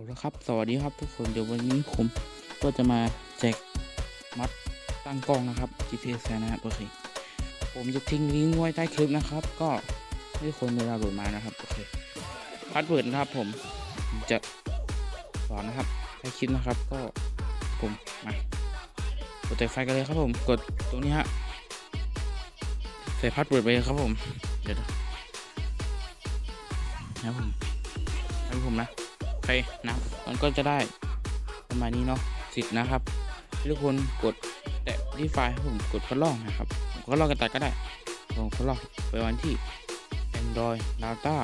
เอาละครับ สวัสดีครับทุกคน เดี๋ยววันนี้ผมก็จะมาแจกมัดตั้งกล้องนะครับ GPS นะครับโอเค ผมจะทิ้งลิงก์ไว้ใต้คลิปนะครับ ก็ให้คนเวลาโหลดมานะครับ โอเคพาสเวิร์ดนะครับผมผมจะสอนนะครับใต้คลิปนะครับ ก็ผมมากดแต่ไฟกันเลยครับผม กดตรงนี้ฮะใส่พาสเวิร์ดไปเลยครับผม เดี๋ยวนะนะครับผมให้ผมนะ โอเคนะ มันก็จะได้ประมาณนี้เนาะสิทธิ์นะครับทุกคนกดแตะที่ไฟล์ให้ผมกดทดลองนะครับผมก็ลองกันตัดก็ได้ผมทดลองไปวันที่ Android Data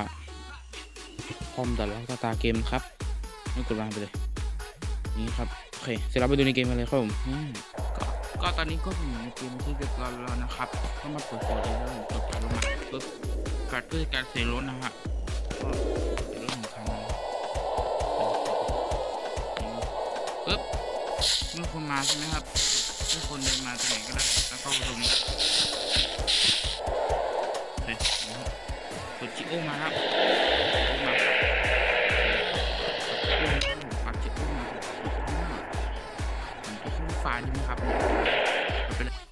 คอมดัดแล้วตาเกมครับนี่กดวางไปเลย นี่ครับโอเคเสร็จแล้วไปดูในเกมกันเลยครับผมก็ตอนนี้ก็อยู่ในเกมที่เรียบร้อยแล้วนะครับก็มาเปิดโหมดเลยแล้วผมกดการลงมาปึ๊บการเพื่อการเซรถนะฮะ ปึ๊บเมื่อคนมาใช่ไหมครับเมื่อคนเดินมาตรงไหนก็ได้แล้วก็ตรงนี้เฮ้ยครับกดจิโอมาครับโอมาครับปัดจิโอมาครับผมจะขึ้นฟ้าดีไหมครับ